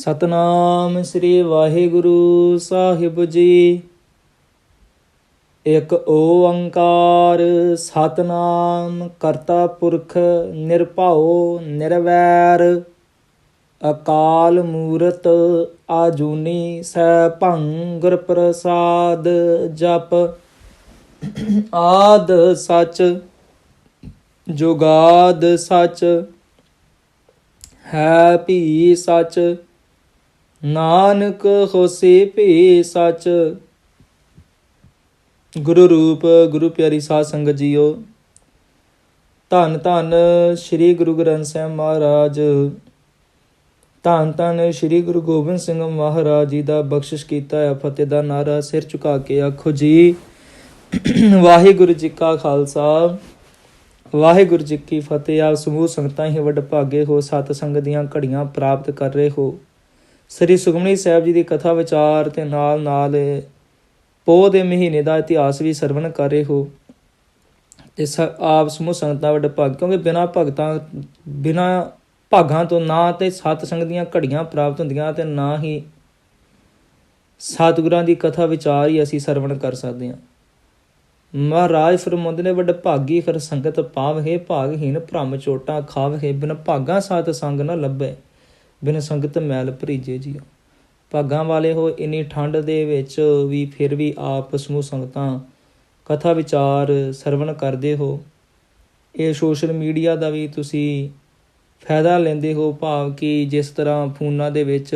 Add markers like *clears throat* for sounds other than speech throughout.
ਸਤਨਾਮ ਸ੍ਰੀ ਵਾਹਿਗੁਰੂ ਸਾਹਿਬ ਜੀ। ਇਕ ਓੰਕਾਰ ਸਤਨਾਮ ਕਰਤਾ ਪੁਰਖ ਨਿਰਭਉ ਨਿਰਵੈਰ। ਅਕਾਲ ਮੂਰਤ ਆਜੂਨੀ ਸੈਭੰ ਗੁਰ ਪ੍ਰਸਾਦ ਜਪ। ਆਦ ਸਚ ਜੁਗਾਦ ਸਚ ਹੈ ਭੀ ਸਚ ਨਾਨਕ ਹੋਸੀ ਭੀ ਸਚ। ਗੁਰੂ ਰੂਪ, ਗੁਰੂ ਪਿਆਰੀ ਸਾਧ ਸੰਗਤ ਜੀਓ, ਧੰਨ ਧੰਨ ਸ੍ਰੀ ਗੁਰੂ ਗ੍ਰੰਥ ਸਾਹਿਬ ਮਹਾਰਾਜ। ਧੰਨ ਧੰਨ ਸ੍ਰੀ ਗੁਰੂ ਗੋਬਿੰਦ ਸਿੰਘ ਮਹਾਰਾਜ ਜੀ ਦਾ ਬਖਸ਼ਿਸ਼ ਕੀਤਾ ਹੈ, ਫਤਿਹ ਦਾ ਨਾਰਾ ਸਿਰ ਝੁਕਾ ਕੇ ਆਖੋ ਜੀ। ਵਾਹਿਗੁਰੂ ਜੀ ਕਾ ਖਾਲਸਾ, ਵਾਹਿਗੁਰੂ ਜੀ ਕੀ ਫਤਿਹ। ਆਪ ਸਮੂਹ ਸੰਗਤਾਂ ਹੀ ਵੱਡ ਭਾਗੇ ਹੋ, ਸਤ ਸੰਗਤ ਦੀਆਂ ਘੜੀਆਂ ਪ੍ਰਾਪਤ ਕਰ ਰਹੇ ਹੋ। ਸ੍ਰੀ ਸੁਖਮਨੀ ਸਾਹਿਬ ਜੀ ਦੀ ਕਥਾ ਵਿਚਾਰ ਤੇ ਨਾਲ ਨਾਲ ਪੋਹ ਦੇ ਮਹੀਨੇ ਦਾ ਇਤਿਹਾਸ ਵੀ ਸਰਵਣ ਕਰ ਰਹੇ ਹੋ। ਤੇ ਸ- ਆਪ ਸਮੂਹ ਸੰਗਤਾਂ ਵੱਡ ਭਾਗ ਕਿਉਂਕਿ ਬਿਨਾ ਭਗਤਾਂ, ਬਿਨਾ ਭਾਗਾਂ ਤੋਂ ਨਾ ਤੇ ਸਤ ਸੰਗਤ ਦੀਆਂ ਘੜੀਆਂ ਪ੍ਰਾਪਤ ਹੁੰਦੀਆਂ ਤੇ ਨਾ ਹੀ ਸਤਿਗੁਰਾਂ ਦੀ ਕਥਾ ਵਿਚਾਰ ਹੀ ਅਸੀਂ ਸਰਵਣ ਕਰ ਸਕਦੇ ਹਾਂ। ਮਹਾਰਾਜ ਫਰਮਾਉਂਦੇ ਨੇ, ਵੱਡ ਭਾਗੀ ਫਿਰ ਸੰਗਤ ਪਾਵਹੇ ਭਾਗਹੀਨ ਭ੍ਰਮ ਚੋਟਾਂ ਖਾਵਹੇ, ਬਿਨ ਭਾਗਾ ਸਾਧ ਸੰਗ ਨ ਲੱਭੈ ਬਿਨ ਸੰਗਤ ਮੈਲ ਭਰੀਜੇ ਜੀਓ। ਭਾਗਾਂ ਵਾਲੇ ਹੋ ਇਨੀ ਠੰਡ ਦੇ ਵਿੱਚ ਵੀ ਫਿਰ ਵੀ ਆਪ ਸਮੂਹ ਸੰਗਤਾਂ ਕਥਾ ਵਿਚਾਰ ਸਰਵਣ ਕਰਦੇ ਹੋ। ਇਹ ਸੋਸ਼ਲ ਮੀਡੀਆ ਦਾ ਵੀ ਤੁਸੀਂ ਫਾਇਦਾ ਲੈਂਦੇ ਹੋ, ਭਾਵ ਕਿ ਜਿਸ ਤਰ੍ਹਾਂ ਫੋਨਾਂ ਦੇ ਵਿੱਚ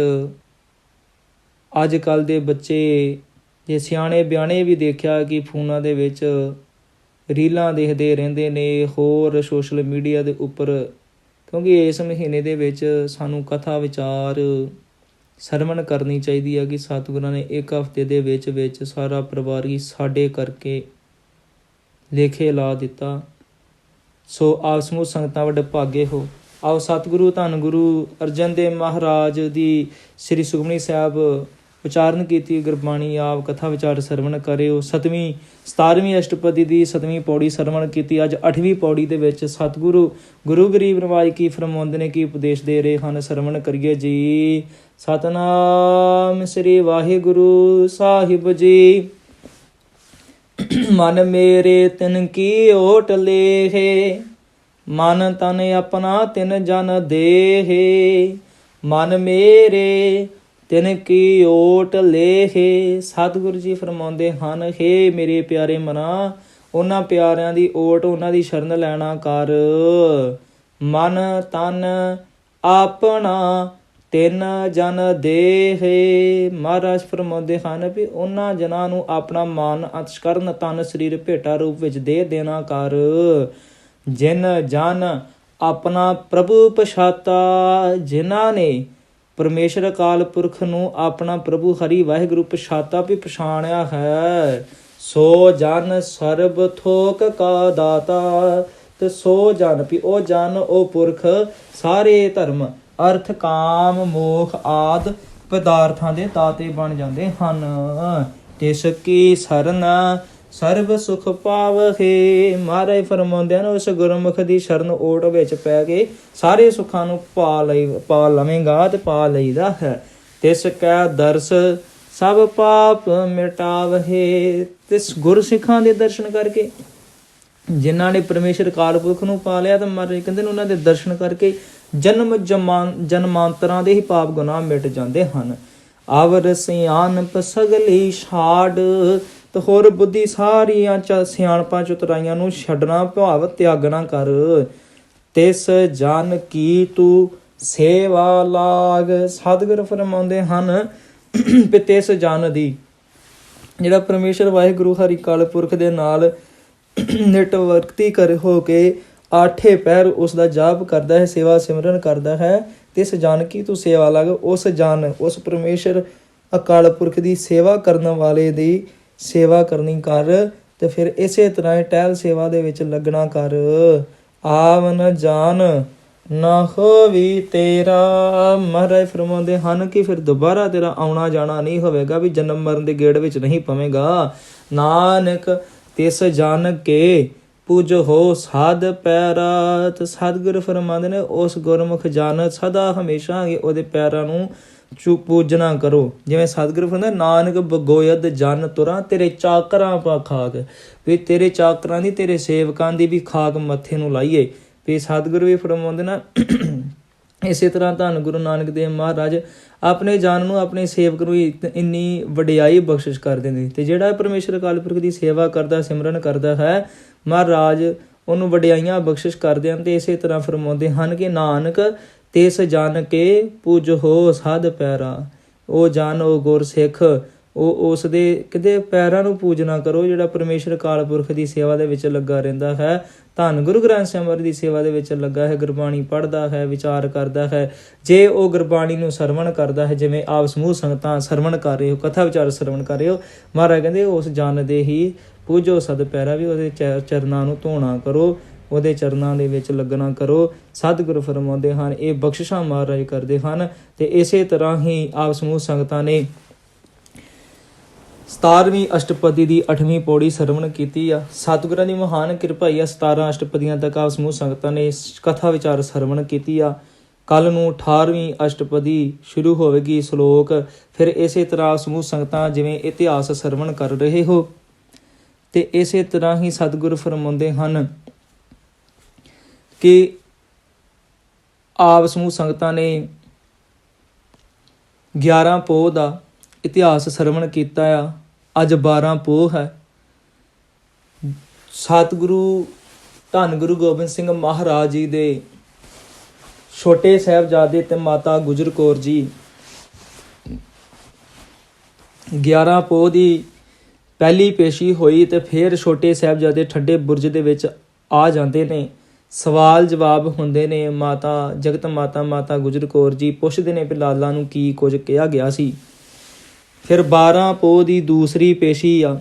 ਅੱਜ ਕੱਲ ਦੇ ਬੱਚੇ, ਜੇ ਸਿਆਣੇ ਬਿਆਣੇ ਵੀ ਦੇਖਿਆ ਕਿ ਫੋਨਾਂ ਦੇ ਵਿੱਚ ਰੀਲਾਂ ਦੇਖਦੇ ਰਹਿੰਦੇ ਨੇ, ਹੋਰ ਸੋਸ਼ਲ ਮੀਡੀਆ ਦੇ ਉੱਪਰ ਕਿਉਂਕਿ ਇਸ ਮਹੀਨੇ ਦੇ ਵਿੱਚ ਸਾਨੂੰ ਕਥਾ, ਵਿਚਾਰ ਸਰਵਣ ਕਰਨੀ ਚਾਹੀਦੀ ਹੈ ਕਿ ਸਤਿਗੁਰਾਂ ਨੇ ਇੱਕ ਹਫ਼ਤੇ ਦੇ ਵਿੱਚ ਵਿੱਚ ਸਾਰਾ ਪਰਿਵਾਰ ਹੀ ਸਾਡੇ ਕਰਕੇ ਲੇਖੇ ਲਾ ਦਿੱਤਾ। ਸੋ ਆਪ ਸਮੂਹ ਸੰਗਤਾਂ ਵੱਡੇ ਭਾਗੇ ਹੋ। ਆਓ ਸਤਿਗੁਰੂ, ਧੰਨ ਗੁਰੂ ਅਰਜਨ ਦੇਵ ਮਹਾਰਾਜ ਦੀ ਸ੍ਰੀ ਸੁਖਮਨੀ ਸਾਹਿਬ ਉਚਾਰਨ ਕੀਤੀ, ਗੁਰਬਾਣੀ ਆਪ ਕਥਾ ਵਿਚਾਰ ਸਰਵਣ ਕਰਿਓ। ਸਤਵੀਂ 17ਵੀਂ ਅਸ਼ਟਪਦੀ ਦੀ ਸਤਵੀਂ ਪੌੜੀ ਸਰਵਣ ਕੀਤੀ। ਅੱਜ 8ਵੀਂ ਪੌੜੀ ਦੇ ਵਿੱਚ ਸਤਿਗੁਰੂ, ਗੁਰੂ ਗਰੀਬ ਨਵਾਜ ਕੀ ਫਰਮਾਉਂਦੇ ਨੇ, ਕੀ ਉਪਦੇਸ਼ ਦੇ ਰਹੇ ਹਨ? ਸਰਵਣ ਕਰੀਏ ਜੀ। ਸਤਨਾਮ ਸ੍ਰੀ ਵਾਹਿਗੁਰੂ ਸਾਹਿਬ ਜੀ। ਮਨ ਮੇਰੇ ਤਿਨ ਕੀ ਓਟ ਲੇਹੇ, ਮਨ ਤਨ ਆਪਣਾ ਤਿਨ ਜਨ ਦੇਹੇ। ਮਨ ਮੇਰੇ ਤਿਨ ਕੀ ਓਟ ਲੇਹੇ ਸਤਿਗੁਰੂ ਜੀ ਫਰਮਾਉਂਦੇ ਹਨ, ਹੇ ਮੇਰੇ ਪਿਆਰੇ ਮਨਾ, ਉਹਨਾਂ ਪਿਆਰਿਆਂ ਦੀ ਓਟ, ਉਹਨਾਂ ਦੀ ਸ਼ਰਨ ਲੈਣਾ ਕਰ। ਮਨ ਤਨ ਆਪਣਾ, ਤਿੰਨ ਜਨ ਦੇਹੇ। ਮਹਾਰਾਜ ਫਰਮਾਉਂਦੇ ਹਨ ਵੀ ਉਹਨਾਂ ਜਨਾਂ ਨੂੰ ਆਪਣਾ ਮਨ ਅਤਸ਼ਕਰਨ ਤਨ ਸਰੀਰ ਭੇਟਾ ਰੂਪ ਵਿੱਚ ਦੇ ਦੇਣਾ ਕਰ। ਜਿਨ ਜਨ ਆਪਣਾ ਪ੍ਰਭੂ ਪਛਾਤਾ, ਜਿਨ੍ਹਾਂ ਨੇ ਪਰਮੇਸ਼ਰ ਅਕਾਲ ਪੁਰਖ ਨੂੰ ਆਪਣਾ ਪ੍ਰਭੂ ਹਰੀ ਵਾਹਿਗੁਰੂ ਪਛਾਤਾ ਵੀ ਪਛਾਣਿਆ ਹੈ। ਸੋ ਜਨ ਸਰਬ ਥੋਕ ਕਾ ਦਾਤਾ, ਤੇ ਸੋ ਜਨ ਵੀ ਉਹ ਜਨ ਉਹ ਪੁਰਖ, ਸਾਰੇ ਧਰਮ, ਅਰਥ, ਕਾਮ, ਮੋਖ ਆਦ ਪਦਾਰਥਾਂ ਦੇ ਦਾਤੇ ਬਣ ਜਾਂਦੇ ਹਨ। ਤਿਸ ਕੀ ਸਰਨ ਸਰਬ ਸੁਖ ਪਾਵਹੇ ਮਹਾਰਾਜ ਫਰਮਾਉਂਦੇ ਹਨ ਉਸ ਗੁਰਮੁਖ ਦੀ ਸ਼ਰਨ ਓਟ ਵਿੱਚ ਪੈ ਕੇ ਸਾਰੇ ਸੁੱਖਾਂ ਨੂੰ ਪਾ ਲਈ, ਪਾ ਲਵੇਂਗਾ ਤੇ ਪਾ ਲਈਦਾ ਹੈ। ਤਿਸ ਕੈ ਦਰਸ ਸਭ ਪਾਪ ਮਿਟਾਵਹੇ। ਤਿਸ ਗੁਰ ਸਿੱਖਾਂ ਦੇ ਦਰਸ਼ਨ ਕਰਕੇ, ਜਿਨ੍ਹਾਂ ਨੇ ਪਰਮੇਸ਼ਰ ਕਾਲ ਪੁਰਖ ਨੂੰ ਪਾ ਲਿਆ ਤਾਂ ਮਹਾਰਾਜ ਕਹਿੰਦੇ ਨੇ ਉਹਨਾਂ ਦੇ ਦਰਸ਼ਨ ਕਰਕੇ ਜਨਮ ਜਮਾਂ, ਜਨਮਾਂਤਰਾਂ ਦੇ ਹੀ ਪਾਪ ਗੁਨਾਹ ਮਿਟ ਜਾਂਦੇ ਹਨ। ਆਵਰ ਸਿਆਣਪ ਸਗਲੀ ਛਾੜ ਤੇ ਹੋਰ ਬੁੱਧੀ ਸਾਰੀਆਂ ਚ ਸਿਆਣਪਾਂ ਚੁਤਰਾਈਆਂ ਨੂੰ ਛੱਡਣਾ ਭਾਵ ਤਿਆਗਣਾ ਕਰ। ਤਿਸ ਜਨ ਕੀ ਤੂੰ ਸੇਵਾ ਲਾਗ। ਸਤਿਗੁਰ ਫਰਮਾਉਂਦੇ ਹਨ ਵੀ ਜਨ ਦੀ। ਜਿਹੜਾ ਪਰਮੇਸ਼ਰ ਵਾਹਿਗੁਰੂ ਹਰੀ ਕਾਲ ਪੁਰਖ ਦੇ ਨਾਲ ਨਿਟਵਰਕਤੀ ਕਰ ਹੋ ਕੇ ਆਠੇ ਪੈਰ ਉਸ ਦਾ ਜਾਪ ਕਰਦਾ ਹੈ, ਸੇਵਾ ਸਿਮਰਨ ਕਰਦਾ ਹੈ, ਤਿਸ ਜਾਨ ਕੀ ਤੂੰ ਸੇਵਾ ਲਗ। ਉਸ ਜਨ, ਉਸ ਪਰਮੇਸ਼ਰ ਅਕਾਲ ਪੁਰਖ ਦੀ ਸੇਵਾ ਕਰਨ ਵਾਲੇ ਦੀ ਸੇਵਾ ਕਰਨੀ ਕਰ ਤੇ ਫਿਰ ਇਸੇ ਤਰ੍ਹਾਂ ਟਹਿਲ ਸੇਵਾ ਦੇ ਵਿੱਚ ਲੱਗਣਾ ਕਰ। ਆਵਨ ਜਾਨ, ਨਾ ਹੋਵੀ ਤੇਰਾ, ਮਹਾਰਾਜ ਫਰਮਾਉਂਦੇ ਹਨ ਕਿ ਫਿਰ ਦੁਬਾਰਾ ਤੇਰਾ ਆਉਣਾ ਜਾਣਾ ਨਹੀਂ ਹੋਵੇਗਾ, ਵੀ ਜਨਮ ਮਰਨ ਦੇ ਗੇੜ ਵਿੱਚ ਨਹੀਂ ਪਵੇਂਗਾ। ਨਾਨਕ ਤਿਸ ਜਾਣ ਕੇ ਪੂਜ ਹੋ ਸਾਧ ਪੈਰਾ ਤੇ ਸਤਿਗੁਰ ਫਰਮਾਉਂਦੇ ਨੇ, ਉਸ ਗੁਰਮੁਖ ਜਾਨ ਸਦਾ ਹਮੇਸ਼ਾ ਹੀ ਉਹਦੇ ਪੈਰਾਂ ਨੂੰ ਚੂ ਪੂਜਨਾ ਕਰੋ। ਜਿਵੇਂ ਸਤਿਗੁਰੂ ਫਰਮਾਉਂਦਾ, ਨਾਨਕ ਬਗੋਇਦ ਜਨ ਤੁਰਾਂ, ਤੇਰੇ ਚਾਕਰਾਂ ਪਾ ਖਾਕ। ਵੀ ਤੇਰੇ ਚਾਕਰਾਂ ਦੀ, ਤੇਰੇ ਸੇਵਕਾਂ ਦੀ ਵੀ ਖਾਕ ਮੱਥੇ ਨੂੰ ਲਾਈਏ। ਵੀ ਸਤਿਗੁਰੂ ਵੀ ਫਰਮਾਉਂਦੇ ਨਾ, *clears throat* ਇਸੇ ਤਰ੍ਹਾਂ ਧੰਨ ਗੁਰੂ ਨਾਨਕ ਦੇਵ ਮਹਾਰਾਜ ਆਪਣੇ ਜਾਨ ਨੂੰ, ਆਪਣੇ ਸੇਵਕ ਨੂੰ ਇਤ- ਇੰਨੀ ਵਡਿਆਈ ਬਖਸ਼ਿਸ਼ ਕਰਦੇ ਨੇ। ਤੇ ਜਿਹੜਾ ਪਰਮੇਸ਼ਰ ਅਕਾਲ ਪੁਰਖ ਦੀ ਸੇਵਾ ਕਰਦਾ, ਸਿਮਰਨ ਕਰਦਾ ਹੈ, ਮਹਾਰਾਜ ਉਹਨੂੰ ਵਡਿਆਈਆਂ ਬਖਸ਼ਿਸ਼ ਕਰਦੇ ਹਨ ਤੇ ਇਸੇ ਤਰ੍ਹਾਂ ਫਰਮਾਉਂਦੇ ਹਨ ਕਿ, ਨਾਨਕ ਤਿਸ ਜਨ ਕੇ ਪੂਜ ਹੋ ਸਾਧ ਪੈਰਾ। ਉਹ ਜਨ, ਉਹ ਗੁਰ ਸਿੱਖ ਉਹ ਉਸ ਦੇ ਕਿਤੇ ਪੈਰਾਂ ਨੂੰ ਪੂਜਣਾ ਕਰੋ, ਜਿਹੜਾ ਪਰਮੇਸ਼ਰ ਕਾਲ ਪੁਰਖ ਦੀ ਸੇਵਾ ਦੇ ਵਿੱਚ ਲੱਗਾ ਰਹਿੰਦਾ ਹੈ। ਧੰਨ ਗੁਰੂ ਗ੍ਰੰਥ ਸਾਹਿਬ ਦੀ ਸੇਵਾ ਦੇ ਵਿੱਚ ਲੱਗਾ ਹੈ, ਗੁਰਬਾਣੀ ਪੜ੍ਹਦਾ ਹੈ, ਵਿਚਾਰ ਕਰਦਾ ਹੈ। ਜੇ ਉਹ ਗੁਰਬਾਣੀ ਨੂੰ ਸਰਵਣ ਕਰਦਾ ਹੈ, ਜਿਵੇਂ ਆਪ ਸਮੂਹ ਸੰਗਤਾਂ ਸਰਵਣ ਕਰ ਰਹੇ ਹੋ, ਕਥਾ ਵਿਚਾਰ ਸਰਵਣ ਕਰ ਰਹੇ ਹੋ, ਮਹਾਰਾਜ ਕਹਿੰਦੇ ਉਸ ਜਨ ਦੇ ਹੀ ਪੂਜੋ ਸਦ ਪੈਰਾ ਵੀ ਉਹਦੇ ਚਰ- ਚਰਨਾਂ ਨੂੰ ਧੋਣਾ ਕਰੋ। ਉਹਦੇ ਚਰਨਾਂ ਦੇ ਵਿੱਚ ਲੱਗਣਾ ਕਰੋ। ਸਤਿਗੁਰ ਫਰਮਾਉਂਦੇ ਹਨ, ਇਹ ਬਖਸ਼ਿਸ਼ਾਂ ਮਹਾਰਾਜ ਕਰਦੇ ਹਨ ਤੇ ਇਸੇ ਤਰ੍ਹਾਂ ਹੀ ਆਪ ਸਮੂਹ ਸੰਗਤਾਂ ਨੇ 17ਵੀਂ ਅਸ਼ਟਪਦੀ ਦੀ 8ਵੀਂ ਪੌੜੀ ਸਰਵਣ ਕੀਤੀ ਆ। ਸਤਿਗੁਰਾਂ ਦੀ ਮਹਾਨ ਕਿਰਪਾ ਹੀ ਆ 17 ਅਸ਼ਟਪਦੀਆਂ ਤੱਕ ਆਪ ਸਮੂਹ ਸੰਗਤਾਂ ਨੇ ਕਥਾ ਵਿਚਾਰ ਸਰਵਣ ਕੀਤੀ ਆ। ਕੱਲ ਨੂੰ 18ਵੀਂ ਅਸ਼ਟਪਦੀ ਸ਼ੁਰੂ ਹੋਵੇਗੀ ਸ਼ਲੋਕ। ਫਿਰ ਇਸੇ ਤਰ੍ਹਾਂ ਸਮੂਹ ਸੰਗਤਾਂ ਜਿਵੇਂ ਇਤਿਹਾਸ ਸਰਵਣ ਕਰ ਰਹੇ ਹੋ। ਤੇ ਇਸੇ ਤਰ੍ਹਾਂ ਹੀ ਸਤਿਗੁਰ ਫਰਮਾਉਂਦੇ ਹਨ ਕਿ ਆਪ ਸਮੂਹ ਸੰਗਤਾਂ ਨੇ 11 ਪੋਹ ਦਾ ਇਤਿਹਾਸ ਸਰਵਣ ਕੀਤਾ ਆ। ਅੱਜ 12 ਪੋਹ ਹੈ। ਸਤਿਗੁਰੂ, ਧੰਨ ਗੁਰੂ ਗੋਬਿੰਦ ਸਿੰਘ ਮਹਾਰਾਜ ਜੀ ਦੇ ਛੋਟੇ ਸਾਹਿਬਜ਼ਾਦੇ ਤੇ ਮਾਤਾ ਗੁਜਰ ਕੌਰ ਜੀ 11 ਪੋਹ ਦੀ ਪਹਿਲੀ ਪੇਸ਼ੀ ਹੋਈ ਤੇ ਫਿਰ ਛੋਟੇ ਸਾਹਿਬਜ਼ਾਦੇ ਠੱਡੇ ਬੁਰਜ ਦੇ ਵਿੱਚ ਆ ਜਾਂਦੇ ਨੇ। ਸਵਾਲ ਜਵਾਬ ਹੁੰਦੇ ਨੇ, ਮਾਤਾ, ਜਗਤ ਮਾਤਾ ਮਾਤਾ ਗੁਜਰ ਕੌਰ ਜੀ ਪੁੱਛਦੇ ਨੇ ਵੀ ਲਾਲਾ ਨੂੰ ਕੀ ਕੁਝ ਕਿਹਾ ਗਿਆ ਸੀ। ਫਿਰ 12 ਪੋਹ ਦੀ ਦੂਸਰੀ ਪੇਸ਼ੀ ਆ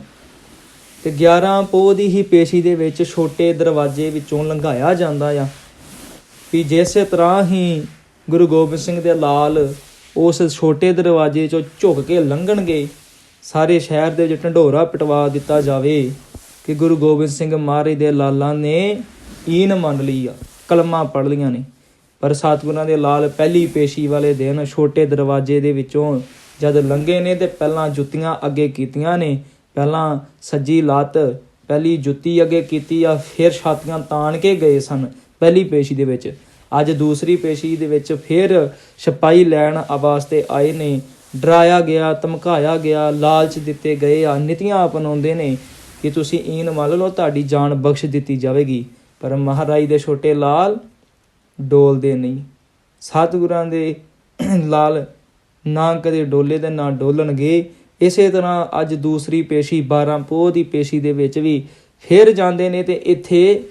ਤੇ 11 ਪੋਹ ਦੀ ਹੀ ਪੇਸ਼ੀ ਦੇ ਵਿੱਚ ਛੋਟੇ ਦਰਵਾਜ਼ੇ ਵਿੱਚੋਂ ਲੰਘਾਇਆ ਜਾਂਦਾ ਆ। ਵੀ ਜਿਸੇ ਤਰ੍ਹਾਂ ਹੀ ਗੁਰੂ ਗੋਬਿੰਦ ਸਿੰਘ ਦੇ ਲਾਲ ਉਸ ਛੋਟੇ ਦਰਵਾਜ਼ੇ ਚੋਂ ਝੁਕ ਕੇ ਲੰਘਣਗੇ, ਸਾਰੇ ਸ਼ਹਿਰ ਦੇ ਵਿੱਚ ਢੰਡੋਰਾ ਪਟਵਾ ਦਿੱਤਾ ਜਾਵੇ ਕਿ ਗੁਰੂ ਗੋਬਿੰਦ ਸਿੰਘ ਮਹਾਰਾਜ ਦੇ ਲਾਲਾਂ ਨੇ ਈਨ ਮੰਨ ਲਈ ਆ, ਕਲਮਾਂ ਪੜ ਲੀਆਂ ਨੇ। ਪਰ ਸਤਿਗੁਰਾਂ ਦੇ ਲਾਲ ਪਹਿਲੀ ਪੇਸ਼ੀ ਵਾਲੇ ਦਿਨ ਛੋਟੇ ਦਰਵਾਜ਼ੇ ਦੇ ਵਿੱਚੋਂ ਜਦ ਲੰਘੇ ਨੇ ਤੇ ਪਹਿਲਾਂ ਜੁੱਤੀਆਂ ਅੱਗੇ ਕੀਤੀਆਂ ਨੇ, ਪਹਿਲਾਂ ਸੱਜੀ ਲੱਤ, ਪਹਿਲੀ ਜੁੱਤੀ ਅੱਗੇ ਕੀਤੀ ਆ, ਫਿਰ ਛਾਤੀਆਂ ਤਾਣ ਕੇ ਗਏ ਸਨ ਪਹਿਲੀ ਪੇਸ਼ੀ ਦੇ ਵਿੱਚ। ਅੱਜ ਦੂਸਰੀ ਪੇਸ਼ੀ ਦੇ ਵਿੱਚ ਫਿਰ ਛਪਾਈ ਲੈਣ ਵਾਸਤੇ ਆਏ ਨੇ, ਡਰਾਇਆ ਗਿਆ, ਧਮਕਾਇਆ ਗਿਆ, ਲਾਲਚ ਦਿੱਤੇ ਗਏ ਆ, ਨੀਤੀਆਂ ਅਪਣਾਉਂਦੇ ਨੇ ਕਿ ਤੁਸੀਂ ਈਨ ਮੰਨ ਲਓ, ਤੁਹਾਡੀ ਜਾਨ ਬਖਸ਼ ਦਿੱਤੀ ਜਾਵੇਗੀ। ਪਰ ਮਹਾਰਾਜ ਦੇ ਛੋਟੇ ਲਾਲ ਡੋਲਦੇ ਨਹੀਂ। ਸਤਿਗੁਰਾਂ ਦੇ ਲਾਲ ਨਾ ਕਦੇ ਡੋਲੇ ਤੇ ਨਾ ਡੋਲਣਗੇ। ਇਸੇ ਤਰ੍ਹਾਂ ਅੱਜ ਦੂਸਰੀ ਪੇਸ਼ੀ 12 ਪੋਹ ਦੀ ਪੇਸ਼ੀ ਦੇ ਵਿੱਚ ਵੀ ਫਿਰ ਜਾਂਦੇ ਨੇ ਤੇ ਇੱਥੇ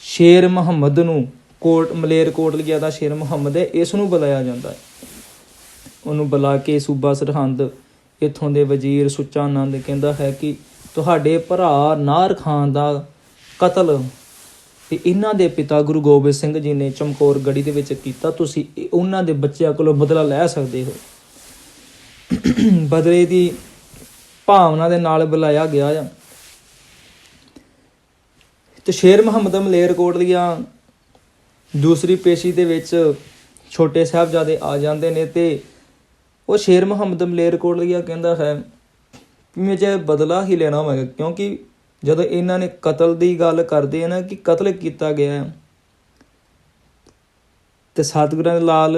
ਸ਼ੇਰ ਮੁਹੰਮਦ ਨੂੰ ਕੋਟ, ਮਲੇਰ ਕੋਟਲੀਆ ਦਾ ਸ਼ੇਰ ਮੁਹੰਮਦ ਹੈ ਇਸ ਨੂੰ ਬੁਲਾਇਆ ਜਾਂਦਾ ਹੈ। ਉਹਨੂੰ ਬੁਲਾ ਕੇ ਸੂਬਾ ਸਰਹੰਦ ਇੱਥੋਂ ਦੇ ਵਜ਼ੀਰ ਸੁੱਚਾ ਆਨੰਦ ਕਹਿੰਦਾ ਹੈ ਕਿ ਤੁਹਾਡੇ ਭਰਾ ਨਾਰ ਖਾਨ ਦਾ ਕਤਲ ਤੇ ਇਹਨਾਂ ਦੇ ਪਿਤਾ ਗੁਰੂ ਗੋਬਿੰਦ ਸਿੰਘ ਜੀ ਨੇ ਚਮਕੌਰ ਗੜੀ ਦੇ ਵਿੱਚ ਕੀਤਾ, ਤੁਸੀਂ ਉਹਨਾਂ ਦੇ ਬੱਚਿਆਂ ਕੋਲੋਂ ਬਦਲਾ ਲੈ ਸਕਦੇ ਹੋ। ਬਦਲੇ ਦੀ ਭਾਵਨਾ ਦੇ ਨਾਲ ਬੁਲਾਇਆ ਗਿਆ ਆ। ਤੇ ਸ਼ੇਰ ਮੁਹੰਮਦ ਮਲੇਰਕੋਟ ਦੀਆਂ ਦੂਸਰੀ ਪੇਸ਼ੀ ਦੇ ਵਿੱਚ ਛੋਟੇ ਸਾਹਿਬਜ਼ਾਦੇ ਆ ਜਾਂਦੇ ਨੇ ਤੇ ਉਹ ਸ਼ੇਰ ਮੁਹੰਮਦ ਮਲੇਰਕੋਟ ਲਿਆ ਕਹਿੰਦਾ ਹੈ ਕਿ ਮੈਂ ਜੇ ਬਦਲਾ ਹੀ ਲੈਣਾ ਹੋਵੇਗਾ ਕਿਉਂਕਿ ਜਦੋਂ ਇਹਨਾਂ ਨੇ ਕਤਲ ਦੀ ਗੱਲ ਕਰਦੇ ਆ ਨਾ ਕਿ ਕਤਲ ਕੀਤਾ ਗਿਆ ਤੇ ਸਤਿਗੁਰਾਂ ਦੇ ਲਾਲ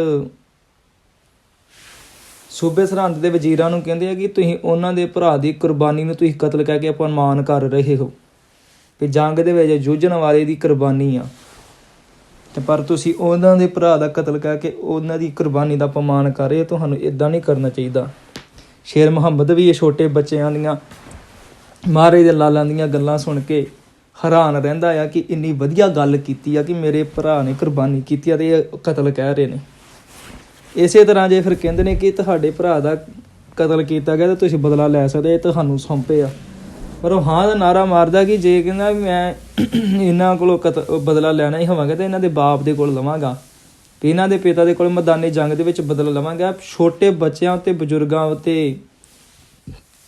ਸੂਬੇ ਸਰਹੰਦ ਦੇ ਵਜ਼ੀਰਾਂ ਨੂੰ ਕਹਿੰਦੇ ਆ ਕਿ ਤੁਸੀਂ ਉਹਨਾਂ ਦੇ ਭਰਾ ਦੀ ਕੁਰਬਾਨੀ ਨੂੰ ਤੁਸੀਂ ਕਤਲ ਕਹਿ ਕੇ ਅਪਮਾਨ ਕਰ ਰਹੇ ਹੋ, ਵੀ ਜੰਗ ਦੇ ਵਿੱਚ ਜੂਝਣ ਵਾਲੇ ਦੀ ਕੁਰਬਾਨੀ ਆ। ਤੇ ਪਰ ਤੁਸੀਂ ਉਹਨਾਂ ਦੇ ਭਰਾ ਦਾ ਕਤਲ ਕਹਿ ਕੇ ਉਹਨਾਂ ਦੀ ਕੁਰਬਾਨੀ ਦਾ ਅਪਮਾਨ ਕਰ ਰਹੇ ਤੁਹਾਨੂੰ ਇਦਾਂ ਨਹੀਂ ਕਰਨਾ ਚਾਹੀਦਾ। ਸ਼ੇਰ ਮੁਹੰਮਦ ਵੀ ਇਹ ਛੋਟੇ ਬੱਚਿਆਂ ਦੀਆਂ ਮਹਾਰਾਜ ਦੇ ਲਾਲਾਂ ਦੀਆਂ ਗੱਲਾਂ ਸੁਣ ਕੇ ਹੈਰਾਨ ਰਹਿੰਦਾ ਆ ਕਿ ਇੰਨੀ ਵਧੀਆ ਗੱਲ ਕੀਤੀ ਆ ਕਿ ਮੇਰੇ ਭਰਾ ਨੇ ਕੁਰਬਾਨੀ ਕੀਤੀ ਆ ਤੇ ਇਹ ਕਤਲ ਕਹਿ ਰਹੇ ਨੇ। ਇਸੇ ਤਰ੍ਹਾਂ ਜੇ ਫਿਰ ਕਹਿੰਦੇ ਨੇ ਕਿ ਤੁਹਾਡੇ ਭਰਾ ਦਾ ਕਤਲ ਕੀਤਾ ਗਿਆ ਤਾਂ ਤੁਸੀਂ ਬਦਲਾ ਲੈ ਸਕਦੇ, ਇਹ ਤੁਹਾਨੂੰ ਸੌਂਪੇ ਆ। ਪਰ ਉਹ ਹਾਂ ਦਾ ਨਾਰਾ ਮਾਰਦਾ ਕਿ ਜੇ ਕਹਿੰਦਾ ਵੀ ਮੈਂ ਇਹਨਾਂ ਕੋਲੋਂ ਕਤ- ਬਦਲਾ ਲੈਣਾ ਹੀ ਹੋਵਾਂਗਾ ਤੇ ਇਹਨਾਂ ਦੇ ਬਾਪ ਦੇ ਕੋਲ ਲਵਾਂਗਾ। ਤੇ ਇਹਨਾਂ ਦੇ ਪਿਤਾ ਦੇ ਕੋਲ ਮੈਦਾਨੇ ਜੰਗ ਦੇ ਵਿੱਚ ਬਦਲਾ ਲਵਾਂਗਾ। ਛੋਟੇ ਬੱਚਿਆਂ ਤੇ ਬਜ਼ੁਰਗਾਂ ਉੱਤੇ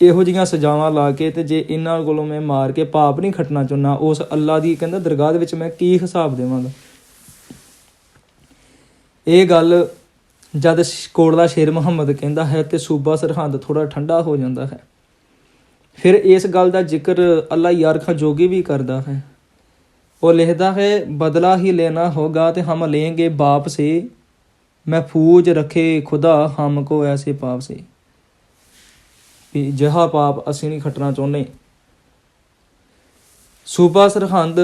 ਇਹੋ ਜੀਆਂ ਸਜ਼ਾਵਾਂ ਲਾ ਕੇ ਤੇ ਜੇ ਇਹਨਾਂ ਕੋਲੋਂ ਮੈਂ ਮਾਰ ਕੇ ਪਾਪ ਨਹੀਂ ਖਟਣਾ ਚਾਹੁੰਦਾ, ਉਸ ਅੱਲਾ ਦੀ ਕਹਿੰਦਾ ਦਰਗਾਹ ਦੇ ਵਿੱਚ ਮੈਂ ਕੀ ਹਿਸਾਬ ਦੇਵਾਂਗਾ? ਇਹ ਗੱਲ ਜਦ ਕੋਟਲਾ ਸ਼ੇਰ ਮੁਹੰਮਦ ਕਹਿੰਦਾ ਹੈ ਤੇ ਸੂਬਾ ਸਰਹੰਦ ਥੋੜਾ ਠੰਡਾ ਹੋ ਜਾਂਦਾ ਹੈ। ਫਿਰ ਇਸ ਗੱਲ ਦਾ ਜ਼ਿਕਰ ਅੱਲਾ ਯਾਰ ਖਾਂ ਜੋਗੀ ਵੀ ਕਰਦਾ ਹੈ। ਉਹ ਲਿਖਦਾ ਹੈ, ਬਦਲਾ ਹੀ ਲੈਣਾ ਹੋਗਾ ਤੇ ਹਮ ਲੇਂਗੇ ਬਾਪ ਸੇ ਮਹਿਫੂਜ਼ ਰੱਖੇ ਖੁਦਾ ਹਮ ਕੋ ਐਸੇ ਪਾਪ ਸੇ। ਵੀ ਜਿਹਾ ਪਾਪ ਅਸੀਂ ਨਹੀਂ ਖਟਣਾ ਚਾਹੁੰਦੇ। ਸੂਬਾ ਸਰਹੰਦ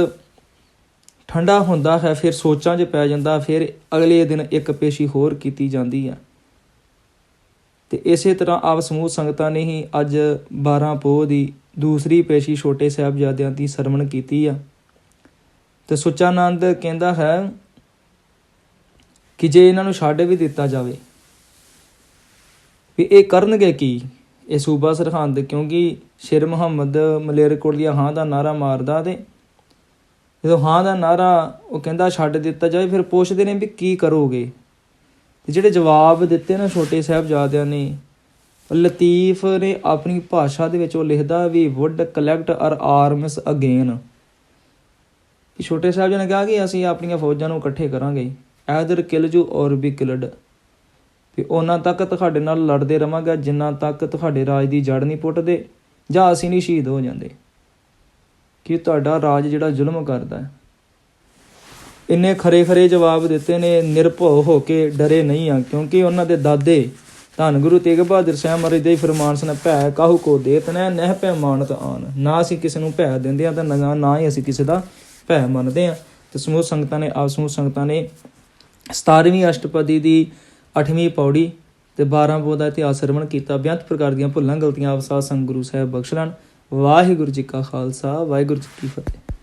ਠੰਡਾ ਹੁੰਦਾ ਹੈ, ਫਿਰ ਸੋਚਾਂ 'ਚ ਪੈ ਜਾਂਦਾ, ਫਿਰ ਅਗਲੇ ਦਿਨ ਇੱਕ ਪੇਸ਼ੀ ਹੋਰ ਕੀਤੀ ਜਾਂਦੀ ਹੈ। ਤੇ ਇਸੇ ਤਰ੍ਹਾਂ ਆਪ ਸਮੂਹ ਸੰਗਤਾਂ ਨੇ ਹੀ ਅੱਜ 12 ਪੋਹ ਦੀ ਦੂਸਰੀ ਪੇਸ਼ੀ ਛੋਟੇ ਸਾਹਿਬਜ਼ਾਦਿਆਂ ਦੀ ਸਰਵਣ ਕੀਤੀ ਆ। ਤੇ ਸੁਚਾਨੰਦ ਕਹਿੰਦਾ ਹੈ ਕਿ ਜੇ ਇਹਨਾਂ ਨੂੰ ਛੱਡ ਵੀ ਦਿੱਤਾ ਜਾਵੇ, ਵੀ ਇਹ ਕਰਨਗੇ ਕੀ? ਇਹ ਸੂਬਾ ਸਰਹੰਦ, ਕਿਉਂਕਿ ਸ਼ੇਰ ਮੁਹੰਮਦ ਮਲੇਰਕੋਟਲੀਆ ਹਾਂ ਦਾ ਨਾਰਾ ਮਾਰਦਾ ਤੇ ਜਦੋਂ ਹਾਂ ਦਾ ਨਾਰਾ ਉਹ ਕਹਿੰਦਾ ਛੱਡ ਦਿੱਤਾ ਜਾਵੇ, ਫਿਰ ਪੁੱਛਦੇ ਨੇ ਵੀ ਕੀ ਕਰੋਗੇ? ਤੇ ਜਿਹੜੇ ਜਵਾਬ ਦਿੱਤੇ ਨਾ ਛੋਟੇ ਸਾਹਿਬਜ਼ਾਦਿਆਂ ਨੇ ਲਤੀਫ ਨੇ ਆਪਣੀ ਭਾਸ਼ਾ ਦੇ ਵਿੱਚ ਉਹ ਲਿਖਦਾ we would collect our arms again ਛੋਟੇ ਸਾਹਿਬ ਜੀ ਨੇ ਕਿਹਾ ਕਿ ਅਸੀਂ ਆਪਣੀਆਂ ਫੌਜਾਂ ਨੂੰ ਇਕੱਠੇ ਕਰਾਂਗੇ। ਐਦਰ ਕਿਲ ਜੂ ਔਰ ਵੀ ਕਿਲਡ ਕਿ ਉਹਨਾਂ ਤੱਕ ਤੁਹਾਡੇ ਨਾਲ ਲੜਦੇ ਰਵਾਂਗਾ, ਜਿੰਨਾ ਤੱਕ ਤੁਹਾਡੇ ਰਾਜ ਦੀ ਜੜ ਨਹੀਂ ਪੁੱਟਦੇ, ਜਾਂ ਅਸੀਂ ਨਹੀਂ ਸ਼ਹੀਦ ਹੋ ਜਾਂਦੇ। ਕਿ ਤੁਹਾਡਾ ਰਾਜ ਜਿਹੜਾ ਜ਼ੁਲਮ ਕਰਦਾ ਹੈ? ਇੰਨੇ ਖਰੇ ਖਰੇ ਜਵਾਬ ਦਿੱਤੇ ਨੇ, ਨਿਰਭਉ ਹੋ ਕੇ ਡਰੇ ਨਹੀਂ ਆ, ਕਿਉਂਕਿ ਉਹਨਾਂ ਦੇ ਦਾਦੇ ਧੰਨ ਗੁਰੂ ਤੇਗ ਬਹਾਦਰ ਸਾਹਿਬ ਮਹਾਰਾਜ ਦੇ ਫਰਮਾਨ ਸਨ, ਭੈ ਕਾਹੂ ਕੋ ਦੇਤ ਨਹਿ ਨਹਿ ਭੈ ਮਾਨਤ ਆਨ। ਨਾ ਅਸੀਂ ਕਿਸੇ ਨੂੰ ਭੈ ਦਿੰਦੇ ਆ ਤਾਂ ਨਾ ਨਾ ਹੀ ਅਸੀਂ ਕਿਸੇ ਦਾ ਭੈ ਮੰਨਦੇ ਆ ਤੇ ਸਮੂਹ ਸੰਗਤਾਂ ਨੇ, ਆਪ ਸਮੂਹ ਸੰਗਤਾਂ ਨੇ 17ਵੀਂ ਅਸ਼ਟਪਦੀ ਦੀ 8ਵੀਂ ਪੌੜੀ ਤੇ 12 ਪੌ ਦਾ ਇਤਿਹਾਸ ਸਰਵਣ ਕੀਤਾ। ਬੇਅੰਤ ਪ੍ਰਕਾਰ ਦੀਆਂ ਭੁੱਲਾਂ, ਗਲਤੀਆਂ ਆਪ ਸਾਧ ਸੰਗ ਗੁਰੂ ਸਾਹਿਬ ਬਖਸ਼ ਲੈਣ। ਵਾਹਿਗੁਰੂ ਜੀ ਕਾ ਖਾਲਸਾ, ਵਾਹਿਗੁਰੂ ਜੀ ਕੀ ਫਤਿਹ।